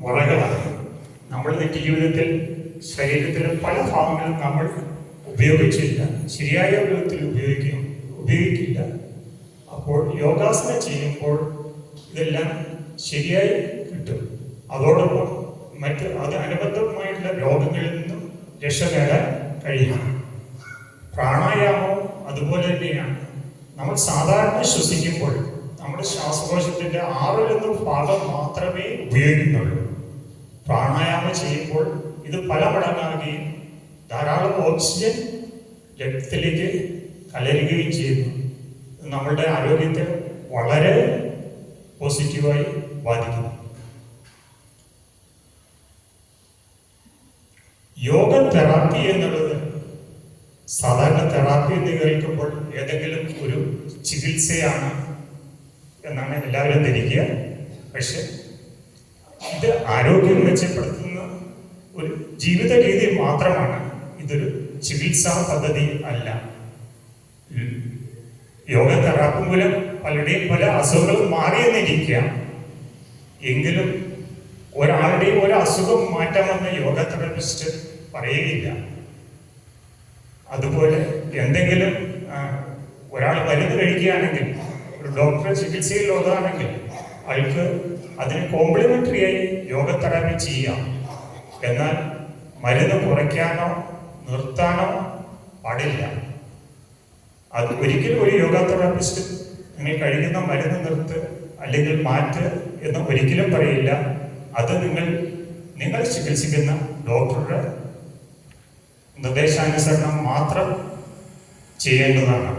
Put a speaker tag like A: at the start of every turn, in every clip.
A: മുറകളാണ്. നമ്മൾ നിത്യജീവിതത്തിൽ ശരീരത്തിലെ പല ഭാഗങ്ങളും നമ്മൾ ഉപയോഗിച്ചില്ല. ശരിയായ വിധത്തിൽ ഉപയോഗിക്കും ഉപയോഗിക്കില്ല. അപ്പോൾ യോഗാസനം ചെയ്യുമ്പോൾ ഇതെല്ലാം ശരിയായി കിട്ടും. അതോടൊപ്പം മറ്റ് അത് അനുബന്ധമായിട്ടുള്ള രോഗങ്ങളിൽ നിന്നും രക്ഷ നേടാൻ കഴിയും പ്രാണായാമവും അതുപോലെ തന്നെയാണ്. നമ്മൾ സാധാരണ ശ്വസിക്കുമ്പോൾ നമ്മുടെ ശ്വാസകോശത്തിന്റെ ആറിലൊന്നും ഭാഗം മാത്രമേ ഉപയോഗിക്കുന്നുള്ളൂ. പ്രാണായാമം ചെയ്യുമ്പോൾ ഇത് പല മടങ്ങാകുകയും ധാരാളം ഓക്സിജൻ രക്തത്തിലേക്ക് കലരുകയും ചെയ്യുന്നു. നമ്മളുടെ ആരോഗ്യത്തെ വളരെ പോസിറ്റീവായി ബാധിക്കുന്നു. യോഗ തെറാപ്പി എന്നുള്ളത് സാധാരണ തെറാപ്പി എന്ന് കേൾക്കുമ്പോൾ ഏതെങ്കിലും ഒരു ചികിത്സയാണ് എന്നാണ് എല്ലാവരും ധരിക്കുക. പക്ഷെ ഇത് ആരോഗ്യം മെച്ചപ്പെടുത്തുന്ന ഒരു ജീവിത രീതി മാത്രമാണ് ഇതൊരു ചികിത്സാ പദ്ധതി അല്ല. യോഗ തെറാപ്പി മൂലം പലരുടെയും പല അസുഖങ്ങളും മാറിയെന്നിരിക്കാം എങ്കിലും ഒരാളുടെയും ഒരു അസുഖം മാറ്റാമെന്ന് യോഗ തെറാപ്പിസ്റ്റ് പറയുകയില്ല അതുപോലെ എന്തെങ്കിലും ഒരാൾ മരുന്ന് കഴിക്കുകയാണെങ്കിൽ ഒരു ഡോക്ടറെ ചികിത്സയിൽ ഉള്ളതാണെങ്കിൽ അയാൾക്ക് അതിന് കോംപ്ലിമെന്ററി ആയി യോഗ തെറാപ്പി ചെയ്യാം എന്നാൽ മരുന്ന് കുറയ്ക്കാനോ നിർത്താനോ പാടില്ല. അത് ഒരിക്കലും ഒരു യോഗ തെറാപ്പിസ്റ്റ് നിങ്ങൾ കഴിക്കുന്ന മരുന്ന് നിർത്ത് അല്ലെങ്കിൽ മാറ്റ് എന്ന് ഒരിക്കലും പറയില്ല. അത് നിങ്ങൾ നിങ്ങൾ ചികിത്സിക്കുന്ന ഡോക്ടറുടെ നിർദ്ദേശാനുസരണം മാത്രം ചെയ്യേണ്ടതാണ്.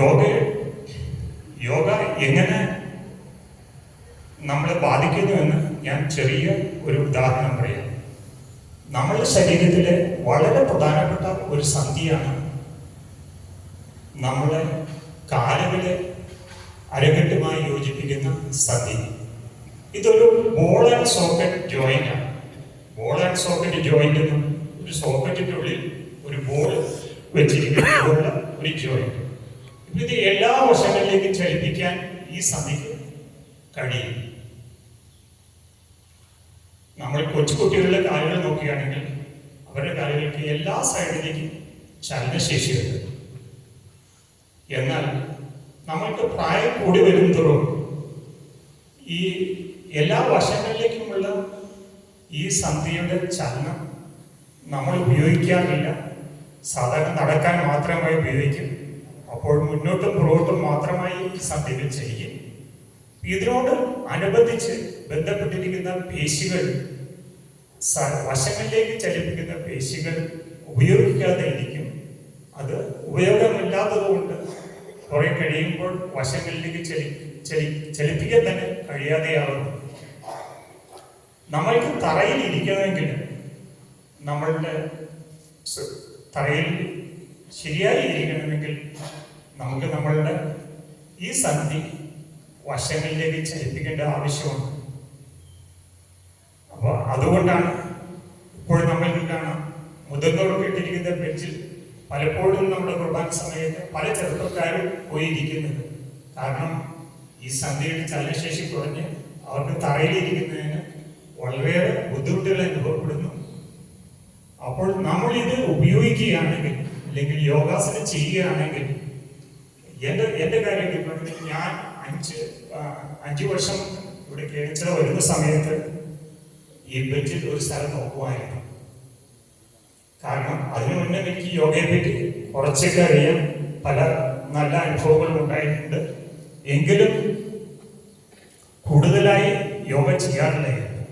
A: യോഗ യോഗ എങ്ങനെ നമ്മളെ ബാധിക്കുന്നു എന്ന് ഞാൻ ചെറിയ ഒരു ഉദാഹരണം പറയാം. നമ്മളുടെ ശരീരത്തിലെ വളരെ പ്രധാനപ്പെട്ട ഒരു സന്ധിയാണ് നമ്മളെ കാലുകളെ അരകെട്ടുമായി യോജിപ്പിക്കുന്ന സന്ധി. ഇതൊരു ബോൾ ആൻഡ് സോക്കറ്റ് ജോയിന്റ് ആണ്. ബോൾ ആൻഡ് സോക്കറ്റ് ജോയിന്റ് ഒരു സോക്കറ്റിന്റെ ഉള്ളിൽ ഒരു ബോൾ വെച്ചിരിക്കുന്ന. ഒരു ജോയിന്റ് ഇത് എല്ലാ വശങ്ങളിലേക്കും ചലിപ്പിക്കാൻ ഈ സമയത്ത് കഴിയും. നമ്മൾ കൊച്ചുകുട്ടികളുടെ കാലുകൾ നോക്കുകയാണെങ്കിൽ അവരുടെ കാലുകൾക്ക് എല്ലാ സൈഡിലേക്കും ചലനശേഷിയുണ്ട്. എന്നാൽ നമ്മൾക്ക് പ്രായം കൂടി വരുന്നതോറും ഈ എല്ലാ വശങ്ങളിലേക്കുമുള്ള ഈ സന്ധിയുടെ ചലനം നമ്മൾ ഉപയോഗിക്കാറില്ല. സാധാരണ നടക്കാൻ മാത്രമായി ഉപയോഗിക്കും. അപ്പോൾ മുന്നോട്ടും പുറകോട്ടും മാത്രമായി സന്ധികൾ ചെയ്യും ഇതിനോട് അനുബന്ധിച്ച് ബന്ധപ്പെട്ടിരിക്കുന്ന പേശികൾ വശങ്ങളിലേക്ക് ചലിപ്പിക്കുന്ന പേശികൾ ഉപയോഗിക്കാതെ ഇരിക്കും. അത് ഉപയോഗമില്ലാത്തത് കൊണ്ട് കുറെ കഴിയുമ്പോൾ വശങ്ങളിലേക്ക് ചലി ചലി ചലിപ്പിക്കാൻ തന്നെ കഴിയാതെയാവുന്നു നമ്മൾക്ക് തറയിൽ ഇരിക്കണമെങ്കിൽ നമ്മളുടെ തറയിൽ ശരിയായി ഇരിക്കണമെങ്കിൽ നമുക്ക് നമ്മളുടെ ഈ സന്ധി വശങ്ങളിലേക്ക് ചലിപ്പിക്കേണ്ട ആവശ്യമുണ്ട്. അപ്പോൾ അതുകൊണ്ടാണ് ഇപ്പോൾ നമ്മൾക്ക് കാണാം. മുതിർന്നവർക്ക് ഇട്ടിരിക്കുന്ന ബെഞ്ചിൽ പലപ്പോഴും നമ്മുടെ കുർബാന സമയത്ത് പല ചെറുപ്പക്കാരും പോയിരിക്കുന്നത്. കാരണം ഈ സന്ധ്യയുടെ ചലനശേഷി കുറഞ്ഞ് അവർക്ക് തറയിലിരിക്കുന്നതിന് വളരെയേറെ ബുദ്ധിമുട്ടുകൾ അനുഭവപ്പെടുന്നു. അപ്പോൾ നമ്മൾ ഇത് ഉപയോഗിക്കുകയാണെങ്കിൽ അല്ലെങ്കിൽ യോഗാസനം ചെയ്യുകയാണെങ്കിൽ എന്റെ എന്റെ കാര്യം ഡിപ്പാർട്ട്മെന്റ് ഞാൻ അഞ്ച് അഞ്ച് വർഷം ഇവിടെ കേണിച്ചിറ വരുന്ന സമയത്ത് ഈ ബെഞ്ചിൽ ഒരു സ്ഥലം നോക്കുമായിരുന്നു കാരണം അതിനു മുന്നേ എനിക്ക് യോഗയെ പറ്റി കുറച്ചൊക്കെ അറിയാം പല നല്ല അനുഭവങ്ങളും ഉണ്ടായിട്ടുണ്ട്. എങ്കിലും കൂടുതലായി യോഗ ചെയ്യാറില്ലായിരുന്നു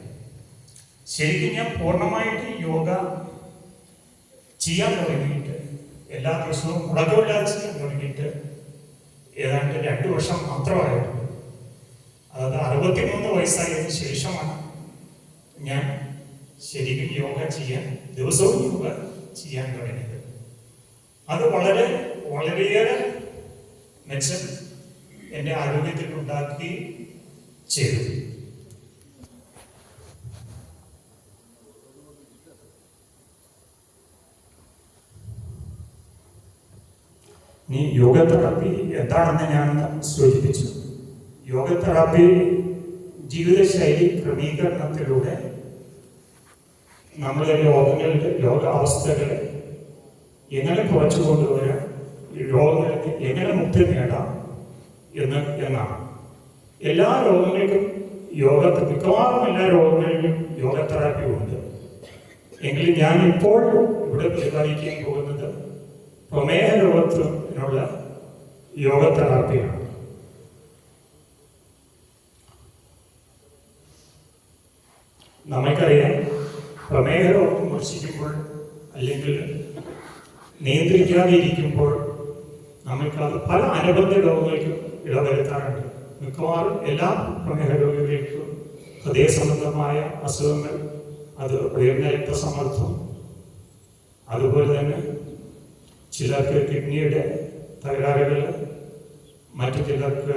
A: ശരിക്കും ഞാൻ പൂർണമായിട്ട് യോഗ ചെയ്യാൻ തുടങ്ങിയിട്ട് എല്ലാ ദിവസവും മുടക്കമില്ലാതെ തുടങ്ങിയിട്ട് ഏതാണ്ട് രണ്ടു വർഷം മാത്രമായിരുന്നു. അതായത് അറുപത്തിമൂന്ന് വയസ്സായതിനു ശേഷമാണ് ഞാൻ ശരിക്കും യോഗ ചെയ്യാൻ ദിവസവും യോഗ ചെയ്യാൻ തുടങ്ങിയത്. അത് വളരെ വളരെയേറെ മെച്ചം എന്റെ ആരോഗ്യത്തിൽ ഉണ്ടാക്കുകയും ചെയ്തു. ഇനി യോഗ തെറാപ്പി എന്താണെന്ന് ഞാൻ സൂചിപ്പിച്ചു. യോഗ തെറാപ്പി ജീവിതശൈലി ക്രമീകരണത്തിലൂടെ നമ്മുടെ രോഗങ്ങളുടെ രോഗാവസ്ഥകളെ എങ്ങനെ കുറച്ചു കൊണ്ടുവരാം ഈ രോഗങ്ങൾക്ക് എങ്ങനെ മുക്തി നേടാം എന്ന് എന്നാണ്. എല്ലാ രോഗങ്ങൾക്കും യോഗ മിക്കവാറും എല്ലാ രോഗങ്ങളിലും യോഗ തെറാപ്പി ഉണ്ട്. എങ്കിലും ഞാൻ ഇപ്പോൾ ഇവിടെ പ്രതിപാദിക്കാൻ പോകുന്നത് പ്രമേഹ രൂപത്തിനുള്ള യോഗ തെറാപ്പിയാണ് നമുക്കറിയാം പ്രമേഹ രോഗം മർശിക്കുമ്പോൾ അല്ലെങ്കിൽ നിയന്ത്രിക്കാതെ ഇരിക്കുമ്പോൾ നമുക്കത് പല അനുബന്ധ രോഗങ്ങൾക്കും ഇടവരുത്താറുണ്ട്. മിക്കവാറും എല്ലാ പ്രമേഹ രോഗികൾക്കും ഹൃദയ സംബന്ധമായ അസുഖങ്ങൾ അത് ഉയർന്ന രക്തസമ്മർദ്ദം അതുപോലെ തന്നെ ചിലർക്ക് കിഡ്നിയുടെ തകരാറുകൾ മറ്റു ചിലർക്ക്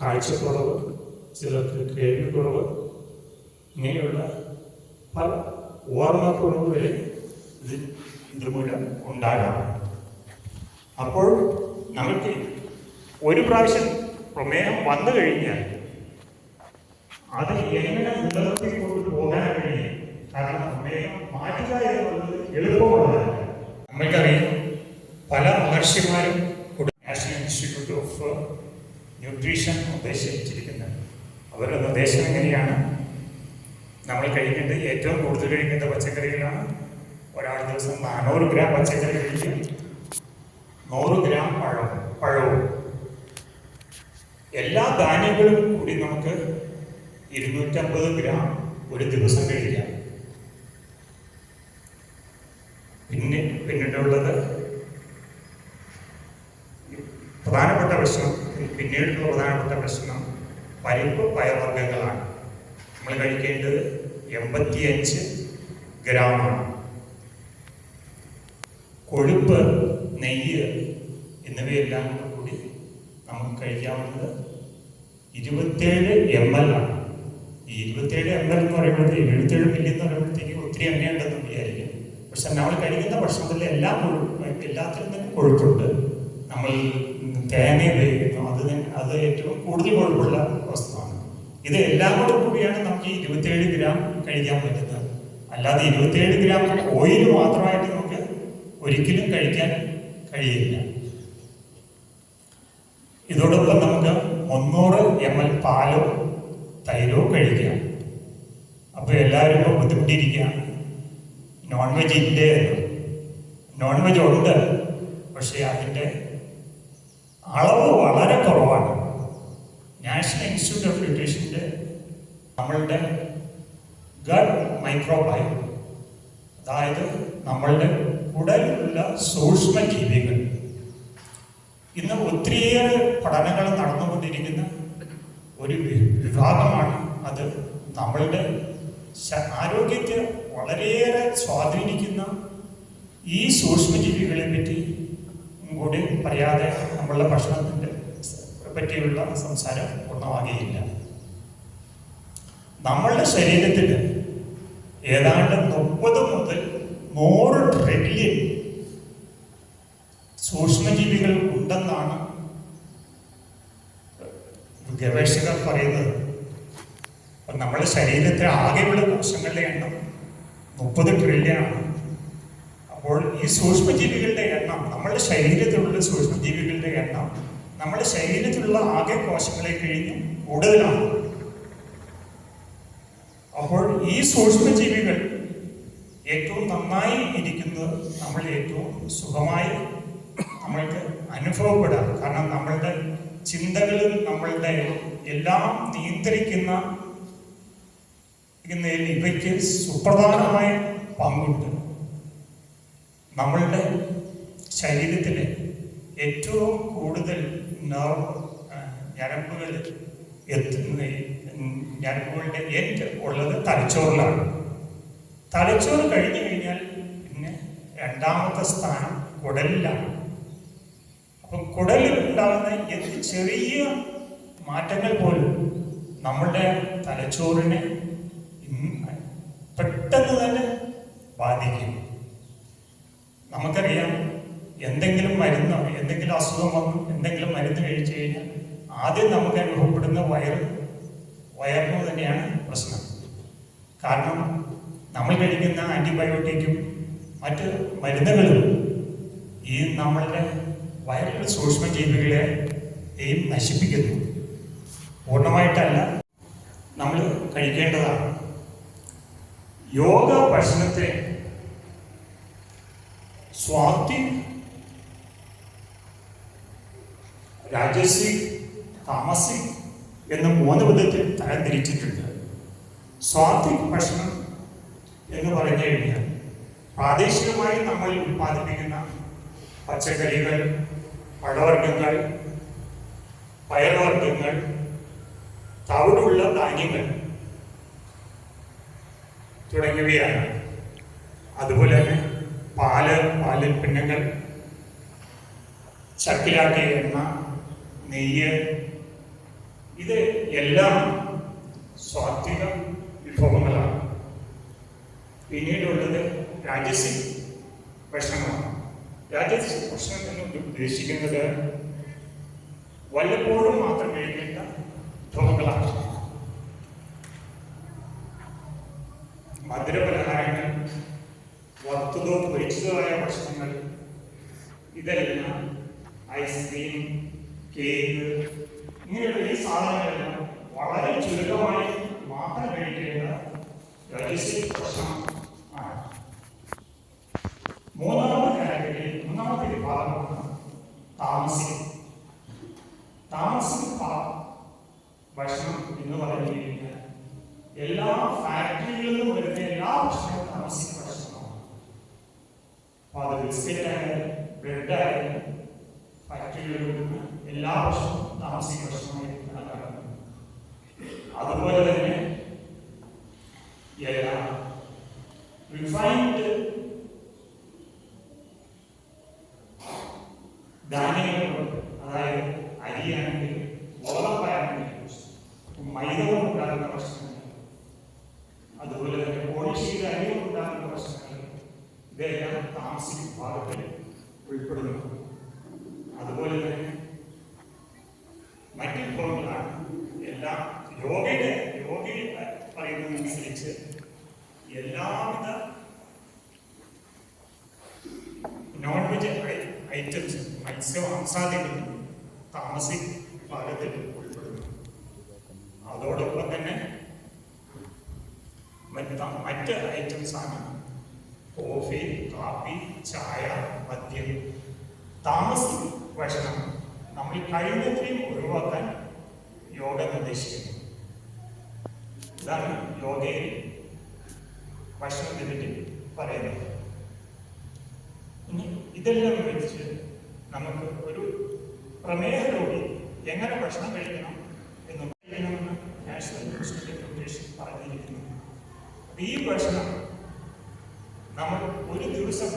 A: കാഴ്ചക്കുറവ് ചിലർക്ക് കേൾവിക്കുറവ് ഇങ്ങനെയുള്ള പല ഓർമ്മക്കുറവുകളിൽ ഇത് ഇതുമൂലം ഉണ്ടാകാം അപ്പോൾ നമുക്ക് ഒരു പ്രാവശ്യം പ്രമേഹം വന്നു കഴിഞ്ഞാൽ അത് എങ്ങനെ നിലനിർത്തി കൊണ്ട് പോകാൻ കഴിയും? കാരണം പ്രമേഹം മാറ്റുക എന്നുള്ളത് എളുപ്പമുള്ളതല്ല നമ്മൾക്കറിയാം പല മഹർഷിമാരും നാഷണൽ ഇൻസ്റ്റിറ്റ്യൂട്ട് ഓഫ് ന്യൂട്രീഷൻ നിർദ്ദേശിച്ചിരിക്കുന്നത്. അവരുടെ നിർദ്ദേശം എങ്ങനെയാണ്? നമ്മൾ കഴിക്കേണ്ടത് ഏറ്റവും കൂടുതൽ കഴിക്കേണ്ട പച്ചക്കറികളാണ്. ഒരാൾ ദിവസം നാനൂറ് ഗ്രാം പച്ചക്കറി കഴിക്കും. നൂറ് ഗ്രാം പഴവും പഴവും. എല്ലാ ധാന്യങ്ങളും കൂടി നമുക്ക് ഇരുന്നൂറ്റമ്പത് ഗ്രാം ഒരു ദിവസം കഴിക്കാം. പിന്നെ പിന്നീടുള്ളത് ഭക്ഷണം പിന്നീടുള്ള പ്രധാനപ്പെട്ട പ്രശ്നം പരിപ്പ് പയർവർഗങ്ങളാണ് നമ്മൾ കഴിക്കേണ്ടത് എൺപത്തിയഞ്ച് ഗ്രാമാണ്. കൊഴുപ്പ് നെയ്യ് എന്നിവയെല്ലാം കൂടി നമുക്ക് കഴിക്കാവുന്നത് ഇരുപത്തേഴ് എം എൽ ആണ്. ഈ ഇരുപത്തേഴ് എം എൽ എന്ന് പറയുമ്പോഴത്തേക്ക് എഴുപത്തേഴ് മില്ലി എന്ന് പറയുമ്പോഴത്തേക്ക് ഒത്തിരി എണ്ണയുണ്ടെന്ന് വിചാരിക്കും. പക്ഷെ നമ്മൾ കഴിക്കുന്ന ഭക്ഷണത്തിൽ എല്ലാം കൊഴുപ്പ് എല്ലാത്തിലും തന്നെ കൊഴുപ്പുണ്ട്. നമ്മൾ തേങ്ങ ഉപയോഗിക്കുന്നു. അത് അത് ഏറ്റവും കൂടുതൽ കൊഴുപ്പുള്ള വസ്തുവാണ്. ഇത് എല്ലാം കൂടെ കൂടിയാണ് നമുക്ക് ഇരുപത്തിയേഴ് ഗ്രാം കഴിക്കാൻ പറ്റുന്നത്. അല്ലാതെ ഇരുപത്തിയേഴ് ഗ്രാം ഓയിൽ മാത്രമായിട്ട് നമുക്ക് ഒരിക്കലും കഴിക്കാൻ കഴിയില്ല. ഇതോടൊപ്പം നമുക്ക് മുന്നൂറ് എം എൽ പാലോ തൈരോ കഴിക്കാം. അപ്പോൾ എല്ലാവരും ഇപ്പോൾ ബുദ്ധിമുട്ടിയിരിക്കുകയാണ്. നോൺ വെജ് ഇല്ലേ നോൺ വെജ് ഉണ്ട് പക്ഷേ അതിന്റെ അളവ് വളരെ കുറവാണ്. നാഷണൽ ഇൻസ്റ്റിറ്റ്യൂട്ട് ഓഫ് ന്യൂട്രീഷന്റെ നമ്മളുടെ ഗഡ് മൈക്രോബയോ അതായത് നമ്മളുടെ ഉടലിലുള്ള സൂക്ഷ്മജീവികൾ ഇന്ന് ഒത്തിരിയേറെ പഠനങ്ങൾ നടന്നുകൊണ്ടിരിക്കുന്ന ഒരു വിഭാഗമാണ് അത് നമ്മളുടെ ആരോഗ്യത്തെ വളരെയേറെ സ്വാധീനിക്കുന്ന ഈ സൂക്ഷ്മജീവികളെ പറ്റി കൂടി പറയാതെ നമ്മളുടെ ഭക്ഷണത്തിന്റെ പറ്റിയുള്ള സംസാരം പൂർണമാകുകയില്ല. നമ്മളുടെ ശരീരത്തിൽ ഏതാണ്ട് മുപ്പത് മുതൽ നൂറ് ട്രില്യൺ സൂക്ഷ്മജീവികൾ ഉണ്ടെന്നാണ് ഗവേഷകർ പറയുന്നത്. അപ്പം നമ്മുടെ ശരീരത്തിലെ ആകെയുള്ള കോശങ്ങളുടെ എണ്ണം മുപ്പത് ട്രില്യൺ ആണ്. അപ്പോൾ ഈ സൂക്ഷ്മജീവികളുടെ എണ്ണം നമ്മുടെ ശരീരത്തിലുള്ള സൂക്ഷ്മജീവികളുടെ എണ്ണം നമ്മുടെ ശരീരത്തിലുള്ള ആകെ കോശങ്ങളെ കഴിഞ്ഞ് കൂടുതലാണ്. അപ്പോൾ ഈ സൂക്ഷ്മജീവികൾ ഏറ്റവും നന്നായി ഇരിക്കുന്നത് നമ്മൾ ഏറ്റവും സുഖമായി നമ്മൾക്ക് അനുഭവപ്പെടാം. കാരണം നമ്മളുടെ ചിന്തകളും നമ്മളുടെ എല്ലാം നിയന്ത്രിക്കുന്ന ഇവയ്ക്ക് സുപ്രധാനമായ പങ്കുണ്ട്. നമ്മളുടെ ശരീരത്തിലെ ഏറ്റവും കൂടുതൽ നർവ് ഞരമ്പുകൾ എത്തുന്ന ഞരമ്പുകളുടെ എൻഡ് ഉള്ളത് തലച്ചോറിലാണ്. തലച്ചോറ് കഴിഞ്ഞു കഴിഞ്ഞാൽ പിന്നെ രണ്ടാമത്തെ സ്ഥാനം കുടലിലാണ്. അപ്പം കുടലിൽ ഉണ്ടാകുന്ന എന്ത് ചെറിയ മാറ്റങ്ങൾ പോലും നമ്മളുടെ തലച്ചോറിനെ പെട്ടെന്ന് തന്നെ ബാധിക്കും. നമുക്കറിയാം എന്തെങ്കിലും മരുന്ന് എന്തെങ്കിലും അസുഖം വന്നു എന്തെങ്കിലും മരുന്ന് കഴിച്ചു കഴിഞ്ഞാൽ ആദ്യം നമുക്ക് അനുഭവപ്പെടുന്ന വയറ് വയറിന് തന്നെയാണ് പ്രശ്നം. കാരണം നമ്മൾ കഴിക്കുന്ന ആന്റിബയോട്ടിക്കും മറ്റ് മരുന്നുകളും ഈ നമ്മളുടെ വയറിലെ സൂക്ഷ്മജീവികളെയും നശിപ്പിക്കുന്നു. പൂർണമായിട്ടല്ല നമ്മൾ കഴിക്കേണ്ടതാണ്. യോഗ ഭക്ഷണത്തെ സ്വാതി. രാജസിക് താമസിക് എന്ന് മൂന്ന് വിധത്തിൽ തരംതിരിച്ചിട്ടുണ്ട് സ്വാത്വിക് ഭക്ഷണം എന്ന് പറഞ്ഞു കഴിഞ്ഞാൽ പ്രാദേശികമായി നമ്മൾ ഉൽപ്പാദിപ്പിക്കുന്ന പച്ചക്കറികൾ പഴവർഗങ്ങൾ പയർവർഗങ്ങൾ തവിടുള്ള ധാന്യങ്ങൾ തുടങ്ങിയവയാണ്. അതുപോലെ തന്നെ പാൽ പാലുൽപ്പന്നങ്ങൾ ചക്കിലാക്കിയ എണ്ണ നെയ്യ്. ഇത് എല്ലാം സ്വാത്വിക വിഭവങ്ങളാണ്. പിന്നീടുള്ളത് രാജസി ഭക്ഷണമാണ്. രാജസി ഭക്ഷണം എന്ന് ഉദ്ദേശിക്കുന്നത് വല്ലപ്പോഴും മാത്രം കഴിക്കേണ്ട വിഭവങ്ങളാണ്. ഫാക്ടറികളിലും വരുന്ന എല്ലാ ഭക്ഷണവും താമസിക്കുന്ന ഭക്ഷണമാണ് അപ്പൊ അത് ബിസ്ക്കറ്റ് ആയാലും ബ്രെഡ് ആയാലും ഫാക്ടറികളിൽ വരുന്ന എല്ലാ ഭക്ഷണവും താമസിക്കുന്ന ഭക്ഷണമായി പറയുന്നതനുസരിച്ച് എല്ലാവിധ നോൺ വെജ് ഐറ്റംസ് മത്സ്യമാംസാദികളും താമസിക വിഭാഗത്തിൽ ഉൾപ്പെടുന്നു. അതോടൊപ്പം തന്നെ മറ്റ് ഐറ്റംസ് ആണ്. കോഫി കാപ്പി ചായ മദ്യം. താമസി ഭക്ഷണം നമ്മൾ കഴിയുന്നത്രയും ഒഴിവാക്കാൻ യോഗ നിർദ്ദേശിക്കുന്നു. ഇതാണ് യോഗയിൽ ഭക്ഷണത്തെ പറ്റി പറയുന്നത് ഇനി ഇതെല്ലാം വെച്ച് നമുക്ക് ഒരു പ്രമേഹ രോഗി എങ്ങനെ ഭക്ഷണം കഴിക്കണം എന്ന് കഴിക്കണമെന്ന് നാഷണൽ ഇൻസ്റ്റിറ്റ്യൂട്ട് ഓഫ് പറഞ്ഞിരിക്കുന്നു. ഈ ഭക്ഷണം നമ്മൾ ഒരു ദിവസം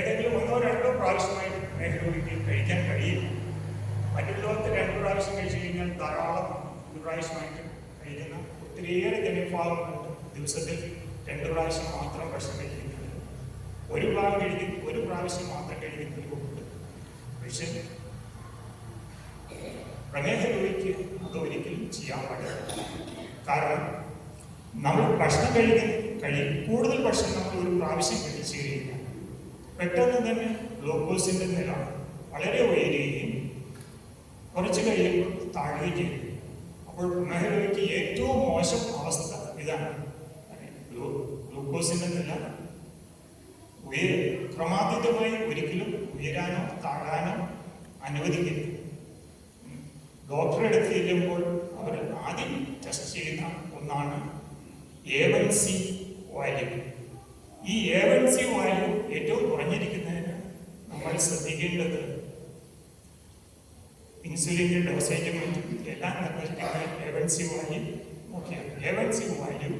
A: ഏതെങ്കിലും ഒന്നോ രണ്ടോ പ്രാവശ്യമായി പ്രമേഹ കഴിക്കാൻ കഴിയില്ല. മറ്റുള്ളവർക്ക് രണ്ട് പ്രാവശ്യം കഴിച്ചു കഴിഞ്ഞാൽ ധാരാളം ഒരു പ്രാവശ്യമായിട്ട് കഴിക്കുന്ന ഒത്തിരിയേറെ ജനവിഭാഗങ്ങളുണ്ട് ദിവസത്തിൽ രണ്ട് പ്രാവശ്യം മാത്രം ഭക്ഷണം കഴിക്കുന്നത് ഒരു ഭാഗം കഴിക്കുന്ന ഒരു പ്രാവശ്യം മാത്രം കഴിക്കുന്നവരുമുണ്ട് പക്ഷെ പ്രമേഹ രോഗിക്ക് അത് ഒരിക്കലും ചെയ്യാൻ പാടില്ല. കാരണം നമ്മൾ ഭക്ഷണം കഴിക്കുന്ന കഴി കൂടുതൽ ഭക്ഷണം നമ്മൾ ഒരു പ്രാവശ്യം കഴിച്ചു കഴിഞ്ഞാൽ പെട്ടെന്ന് തന്നെ ഗ്ലൂക്കോസിന്റെ നില വളരെ ഉയരുകയും കുറച്ച് കഴിയുമ്പോൾ താഴുകയും ചെയ്യും. അപ്പോൾ പ്രമേഹ രോഗിക്ക് ഏറ്റവും മോശം അവസ്ഥ. ഇതാണ്. ഗ്ലൂ- ഗ്ലൂക്കോസിന്റെ നില ക്രമാതീതമായി ഒരിക്കലും ഉയരാനോ താഴാനോ അനുവദിക്കരുത്. ഡോക്ടറെ അടുത്ത് ചെല്ലുമ്പോൾ അവർ ആദ്യം ടെസ്റ്റ് ചെയ്യുന്ന ഒന്നാണ് എ വൺ സി വാല്യൂ. ഈ എ വൺ സി വാല്യൂ ഏറ്റവും കുറഞ്ഞിരിക്കുന്നതിന് നമ്മൾ ശ്രദ്ധിക്കേണ്ടത് ഇൻസുലിന്റെ ഡോസേജും മറ്റും എല്ലാം നിർവഹിക്കുന്ന എ വൺ സി വാല്യൂ നോക്കിയാണ് എ വാല്യൂ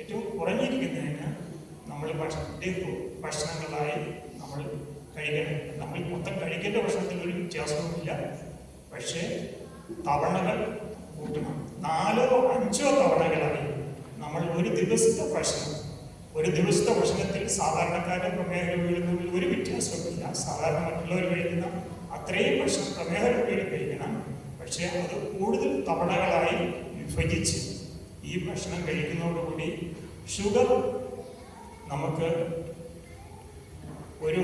A: ഏറ്റവും കുറഞ്ഞിരിക്കുന്നതിന് നമ്മൾ ഭക്ഷണ ഭക്ഷണങ്ങളായി നമ്മൾ കഴിക്കണം നമ്മൾ മൊത്തം കഴിക്കേണ്ട ഭക്ഷണത്തിൽ ഒരു വ്യത്യാസവുമില്ല. പക്ഷേ തവണകൾ കൂട്ടണം. നാലോ അഞ്ചോ തവണകളായി നമ്മൾ ഒരു ദിവസത്തെ ഭക്ഷണം ഒരു ദിവസത്തെ ഭക്ഷണത്തിൽ സാധാരണക്കാരുടെ പ്രമേഹ രോഗികളും തമ്മിൽ ഒരു വ്യത്യാസവുമില്ല. സാധാരണ മറ്റുള്ളവർ കഴിക്കുന്ന അത്രയും ഭക്ഷണം പ്രമേഹ രോഗികൾ കഴിക്കണം. പക്ഷേ അത് കൂടുതൽ തവണകളായി വിഭജിച്ച് ഈ ഭക്ഷണം കഴിക്കുന്നതോടുകൂടി ഷുഗർ നമുക്ക് ഒരു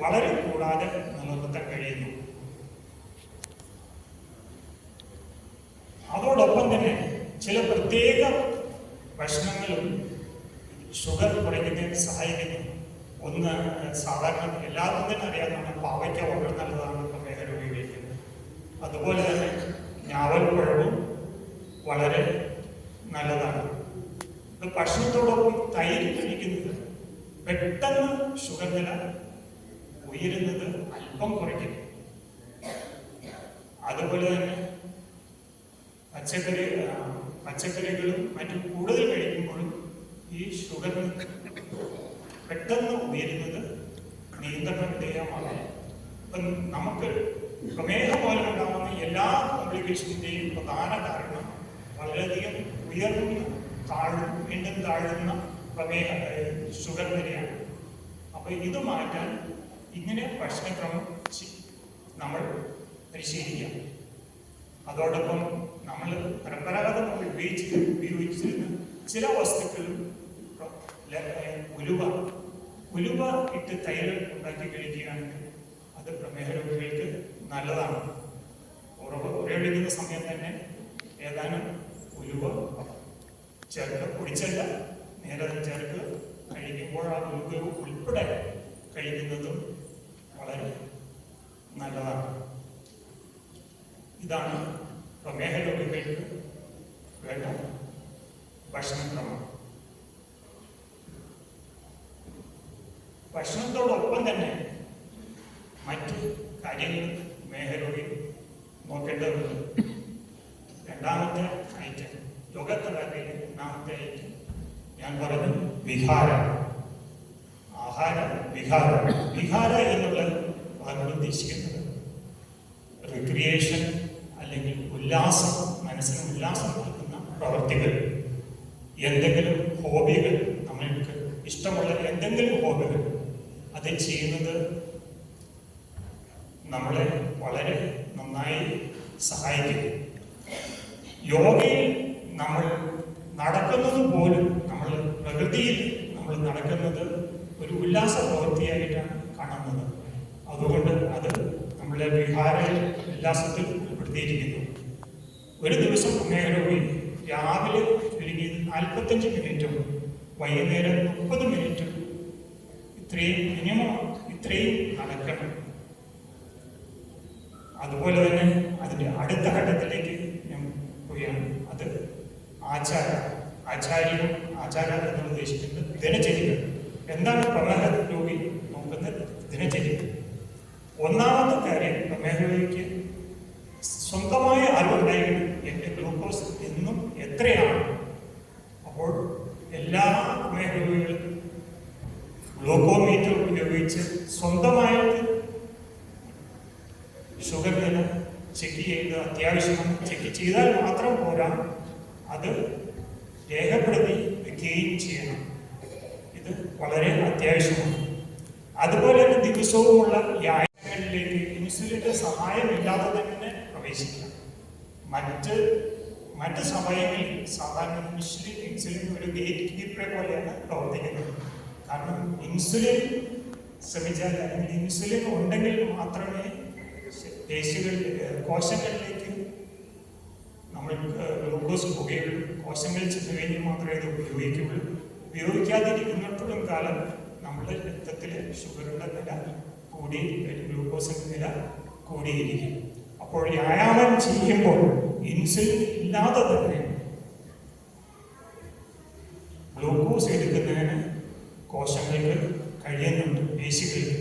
A: വളരെ കൂടാതെ നിലനിർത്താൻ കഴിയുന്നു. അതോടൊപ്പം തന്നെ ചില പ്രത്യേക ഭക്ഷണങ്ങളും ഷുഗർ കുറയ്ക്കുന്നതിന് സഹായിക്കുന്നു. ഒന്ന് സാധാരണ എല്ലാവർക്കും തന്നെ അറിയാവുന്നതാണ് പാവയ്ക്ക വളരെ നല്ലതാണ് പ്രമേഹ അതുപോലെ തന്നെ ഞാവൽപ്പഴവും വളരെ നല്ലതാണ്. ഭക്ഷണത്തോടൊപ്പം തൈര് കഴിക്കുന്നത് പെട്ടെന്ന് ഷുഗർ നില ഉയരുന്നത് അല്പം കുറയ്ക്കും. അതുപോലെ തന്നെ പച്ചക്കറി പച്ചക്കറികളും മറ്റും കൂടുതൽ കഴിക്കുമ്പോഴും ഈ ഷുഗർ പെട്ടെന്ന് ഉയരുന്നത് നിയന്ത്രണ വിധേയമാണ് അപ്പം നമുക്ക് പ്രമേഹം പോലെ ഉണ്ടാകുന്ന എല്ലാ കോംപ്ലിക്കേഷന്റെയും പ്രധാന കാരണം വളരെയധികം ഉയർന്ന താഴും വീണ്ടും താഴുന്ന പ്രമേഹ ഏഹ്, ഷുഗർ വരെയാണ്. അപ്പൊ ഇത് മാറ്റാൻ ഇങ്ങനെ ഭക്ഷണക്രമം നമ്മൾ പരിശീലിക്കാം. അതോടൊപ്പം നമ്മൾ പരമ്പരാഗതമായി ഉപയോഗിച്ച് ഉപയോഗിച്ചിരുന്ന ചില വസ്തുക്കളും ഉലുവ ഉലുവ ഇട്ട് തൈര് ഉണ്ടാക്കി കഴിക്കുകയാണെങ്കിൽ അത് പ്രമേഹ രോഗികൾക്ക് നല്ലതാണ്. ഉറവ് ഉറയൊഴിക്കുന്ന സമയം തന്നെ ഏതാനും ചേർക്കുക പൊടിച്ചല്ല നേരെ അത് കഴിക്കുമ്പോഴാണ് ഉലുവ ഉൾപ്പെടെ കഴിക്കുന്നതും വളരെ നല്ലതാണ്. ഇതാണ് പ്രമേഹ രോഗികൾക്ക് വേണ്ട ഭക്ഷണക്രമം. ഭക്ഷണത്തോടൊപ്പം തന്നെ മറ്റു കാര്യങ്ങൾ മേഘരോഗി നോക്കേണ്ടതുണ്ട്. രണ്ടാമത്തെ ഐറ്റം യോഗത്തലത്തിൽ തന്നെ ഐറ്റം ഞാൻ പറഞ്ഞു വിഹാരം. ആഹാര വിഹാരം. വിഹാര എന്നുള്ളത് അതുകൊണ്ട് ഉദ്ദേശിക്കുന്നത്? റിക്രിയേഷൻ അല്ലെങ്കിൽ ഉല്ലാസം മനസ്സിന് ഉല്ലാസം നൽകുന്ന പ്രവർത്തികൾ. എന്തെങ്കിലും ഹോബികൾ നമ്മൾക്ക് ഇഷ്ടമുള്ള എന്തെങ്കിലും ഹോബികൾ അത് ചെയ്യുന്നത് നമ്മളെ വളരെ നന്നായി സഹായിക്കും. യോഗയിൽ നമ്മൾ നടക്കുന്നത് പോലും നമ്മൾ പ്രകൃതിയിൽ നമ്മൾ നടക്കുന്നത് ഒരു ഉല്ലാസ പ്രവൃത്തിയായിട്ടാണ് കാണുന്നത്. അതുകൊണ്ട് അത് നമ്മളെ വിഹാര ഉല്ലാസത്തിൽ ഉൾപ്പെടുത്തിയിരിക്കുന്നു. ഒരു ദിവസം മേഖലയിൽ രാവിലെ ചുരുങ്ങിയത് നാൽപ്പത്തഞ്ച് മിനിറ്റും വൈകുന്നേരം മുപ്പത് മിനിറ്റും ഇത്രയും മിനിമം ഇത്രയും നടക്കണം. അതുപോലെ തന്നെ അതിന്റെ അടുത്ത ഘട്ടത്തിലേക്ക് ആചാര ആചാര്യം ആചാര എന്ന് ഉദ്ദേശിക്കുന്നത്. ദിനചര്യകൾ. എന്താണ് പ്രമേഹ രോഗി നോക്കുന്ന ദിനചര്യകൾ ഒന്നാമത്തെ കാര്യം പ്രമേഹ രോഗിക്ക് സ്വന്തമായ അറിവുണ്ടായി എന്റെ ഗ്ലൂക്കോസ് എന്നും എത്രയാണ്? അപ്പോൾ എല്ലാ പ്രമേഹ രോഗികളും ഗ്ലൂക്കോമീറ്റർ ഉപയോഗിച്ച് സ്വന്തമായിട്ട് ഷുഗർ നില ചെക്ക് ചെയ്യുന്നത് അത്യാവശ്യമാണ് ചെക്ക് ചെയ്താൽ മാത്രം പോരാ. അത് രേഖപ്പെടുത്തി വെക്കുകയും ചെയ്യണം. ഇത് വളരെ അത്യാവശ്യമാണ്. അതുപോലെ തന്നെ ദിവസവുമുള്ള വ്യായാമങ്ങളിലേക്ക് ഇൻസുലിന്റെ സഹായമില്ലാതെ തന്നെ പ്രവേശിക്കാം മറ്റ് മറ്റ് സമയങ്ങളിൽ സാധാരണ ഇൻസുലിൻ ഇൻസുലിൻ ഒരു ഗേറ്റ് കീപ്പറെ പോലെയാണ് പ്രവർത്തിക്കുന്നത്. കാരണം ഇൻസുലിൻ ശ്രമിച്ചാൽ അല്ലെങ്കിൽ ഇൻസുലിൻ ഉണ്ടെങ്കിൽ മാത്രമേ പേശികളിൽ ഏഹ്, കോശങ്ങളിലേക്ക് നമ്മൾക്ക് ഗ്ലൂക്കോസ് പോകുകയുള്ളൂ കോശങ്ങളിൽ ചെന്ന് കഴിഞ്ഞ് മാത്രമേ ഇത് ഉപയോഗിക്കുകയുള്ളൂ ഉപയോഗിക്കാതിരിക്കുന്നിടത്തോളം കാലം നമ്മുടെ രക്തത്തിലെ ഷുഗറുടെ നില കൂടി ഗ്ലൂക്കോസിന്റെ നില കൂടിയിരിക്കും. അപ്പോൾ വ്യായാമം ചെയ്യുമ്പോൾ ഇൻസുലിൻ ഇല്ലാതെ തന്നെ ഗ്ലൂക്കോസ് എടുക്കുന്നതിന് കോശങ്ങൾക്ക് കഴിയുന്നുണ്ട്. പേശികൾക്ക്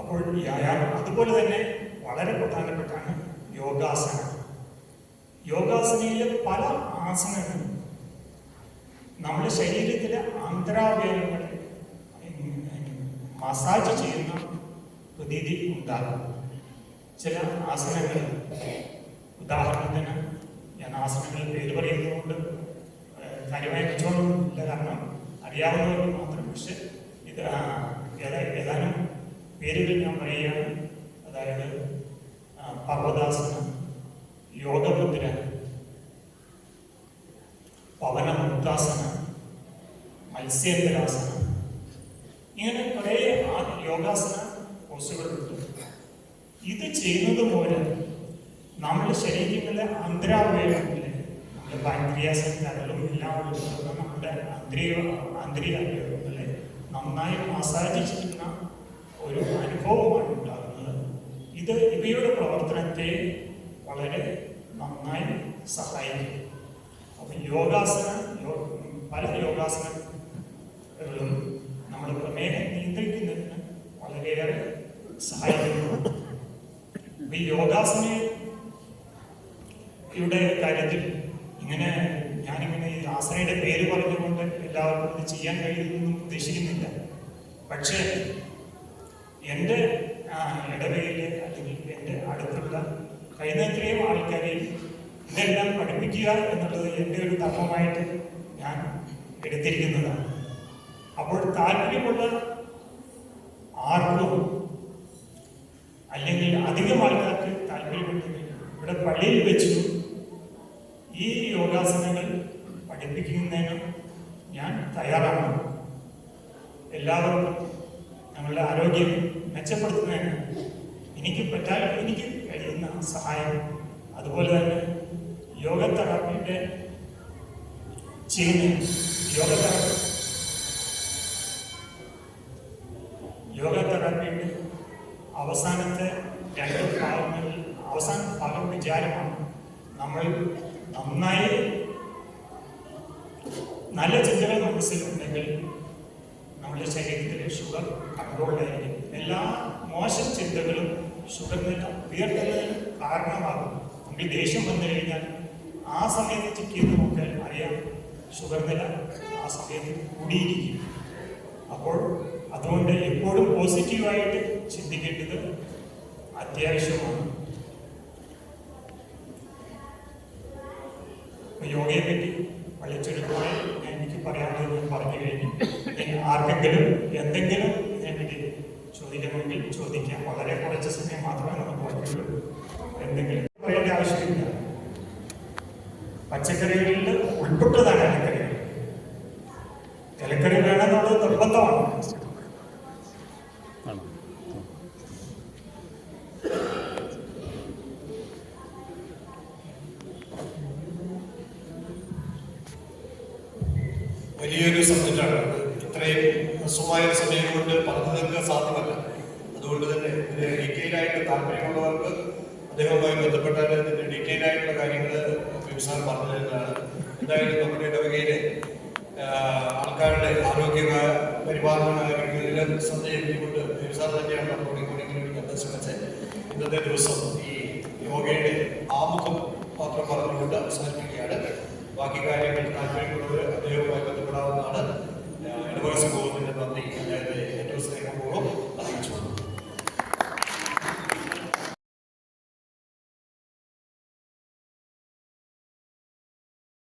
A: അപ്പോൾ വ്യായാമം. അതുപോലെ തന്നെ വളരെ പ്രധാനപ്പെട്ടാണ് യോഗാസനം. യോഗാസനയിലെ പല ആസനങ്ങളും നമ്മുടെ ശരീരത്തിലെ ആന്തരാവയവങ്ങളെ മസാജ് ചെയ്യുന്ന പ്രതീതി ഉണ്ടാകും. ചില ആസനങ്ങൾ. ഉദാഹരണത്തിന് ഞാൻ ആസനങ്ങൾ പേര് പറയുന്നതുകൊണ്ട് കാര്യമായി വെച്ചോളൊന്നുമില്ല കാരണം അറിയാവുന്നവർക്ക് മാത്രം പക്ഷെ ഇത് ഏതാനും പേരുകൾ ഞാൻ പറയുകയാണ്. അതായത് പർവദാസന യോഗമുദ്ര പവനമുക്താസന മത്സ്യേന്ദ്രാസനം ഇങ്ങനെ കുറേ യോഗാസന കോഴ്സുകളുണ്ട് ഇത് ചെയ്യുന്നത് മൂലം നമ്മുടെ ശരീരത്തിലെ അന്തരാവയവങ്ങളിലെ നമ്മുടെ പാൻക്രിയാസും എല്ലാം നമ്മുടെ അന്തരീയ അന്തരീയ അവയവങ്ങളെ നന്നായി മസാജ് ചെയ്യുന്ന ഒരു അനുഭവമാണ് ഉണ്ടാകുന്നത് ഇത് ഇവയുടെ പ്രവർത്തനത്തെ വളരെ നന്നായി സഹായിക്കും അപ്പം യോഗാസനം പല യോഗാസനങ്ങളും നമ്മൾ പ്രമേഹം നിയന്ത്രിക്കുന്നതിന് വളരെയേറെ സഹായിക്കുന്നു ഈ യോഗാസന യുടെ കാര്യത്തിൽ ഇങ്ങനെ ഞാനിങ്ങനെ ഈ ആസനയുടെ പേര് പറഞ്ഞുകൊണ്ട് എല്ലാവർക്കും ഇത് ചെയ്യാൻ കഴിയുമെന്നും ഉദ്ദേശിക്കുന്നില്ല. പക്ഷേ എന്റെ ആ, ഇടവകയിലെ അല്ലെങ്കിൽ എന്റെ അടുത്തുള്ള കഴിയുന്നത്രയും ആൾക്കാരെയും ഇതെല്ലാം എന്നുള്ളത് എന്റെ ഒരു ധർമ്മമായിട്ട് ഞാൻ എടുത്തിരിക്കുന്നതാണ്. അപ്പോൾ താല്പര്യമുള്ള ആർക്കും അല്ലെങ്കിൽ അധികം ആൾക്കാർക്ക് താല്പര്യമുണ്ടെങ്കിൽ ഇവിടെ പള്ളിയിൽ വെച്ചു ഈ യോഗാസനങ്ങൾ പഠിപ്പിക്കുന്നതിന് ഞാൻ തയ്യാറാണ്. എല്ലാവർക്കും ഞങ്ങളുടെ ആരോഗ്യം മെച്ചപ്പെടുത്തുന്നതിന് എനിക്ക് പറ്റാൻ എനിക്ക് കഴിയുന്ന സഹായം അതുപോലെ തന്നെ യോഗ തെറാപ്പിയുടെ ചെയ്യുന്ന യോഗ തെറാപ്പി യോഗ അവസാനത്തെ രണ്ട് ഭാഗങ്ങളിൽ അവസാന ഭാഗം വിചാരമാണ് നമ്മൾ നന്നായി നല്ല ചിന്തകൾ മനസ്സിലുണ്ടെങ്കിൽ നമ്മുടെ ശരീരത്തിലെ ഷുഗർ കൺട്രോളിലായിരിക്കും എല്ലാ മോശം ചിന്തകളും ഷുഗർ നില ഉയർത്തുന്നതിന് കാരണമാകും. നമുക്ക് ദേഷ്യം വന്നു കഴിഞ്ഞാൽ ആ സമയത്ത് ചെക്ക് ചെയ്ത് നോക്കിയാൽ അറിയാം ഷുഗർ നില ആ സമയത്ത് കൂടിയിരിക്കും അപ്പോൾ അതുകൊണ്ട് എപ്പോഴും പോസിറ്റീവായിട്ട് ചിന്തിക്കേണ്ടത് അത്യാവശ്യമാണ്. യോഗയെ പറ്റി വലിച്ചെടുക്കുമ്പോൾ ഞാൻ എനിക്ക് പറയാനുള്ളത് ഞാൻ പറഞ്ഞു കഴിഞ്ഞു. ആർക്കെങ്കിലും എന്തെങ്കിലും ഇതിനെപ്പറ്റി ചോദിക്കണമെങ്കിൽ ചോദിക്കാം. വളരെ കുറച്ച് സമയം മാത്രമേ നമുക്ക് പറ്റുള്ളൂ എന്തെങ്കിലും പച്ചക്കറികളിൽ ഉൾപ്പെട്ടതാണ് ഇലക്കറികൾ ഇലക്കറി വേണമെന്നുള്ളത് നിർബന്ധമാണ്.
B: വലിയൊരു സബ്ജക്റ്റാണ്. ഇത്രയും ഹ്രസ്വമായ സമയം കൊണ്ട് പറഞ്ഞു തീർക്കാൻ സാധ്യമല്ല. അതുകൊണ്ട് തന്നെ ഇതിന് ഡീറ്റെയിൽ ആയിട്ട് താല്പര്യമുള്ളവർക്ക് അദ്ദേഹവുമായി ബന്ധപ്പെട്ടാൽ ഇതിന്റെ ഡീറ്റെയിൽ ആയിട്ടുള്ള കാര്യങ്ങൾ വ്യവസായം പറഞ്ഞു തരുന്നതാണ് എന്തായാലും നമ്മുടെ ഇടവകയിലെ ആൾക്കാരുടെ ആരോഗ്യ പരിപാലന കാര്യങ്ങളിലും ശ്രദ്ധ ചെലുത്തിക്കൊണ്ട് വ്യവസായം തന്നെയാണ് നമ്മുടെ ഇങ്ങനെ കൂടി ശ്രമിച്ചത് ഇന്നത്തെ ദിവസം ഈ യോഗയുടെ ആമുഖം മാത്രം പറഞ്ഞുകൊണ്ട് അവസാനിപ്പിക്കുകയാണ്. ബാക്കി കാര്യങ്ങൾ താല്പര്യമുള്ളവർ അദ്ദേഹവുമായി ബന്ധപ്പെടാവുന്നതാണ്. ഇടവക സമൂഹം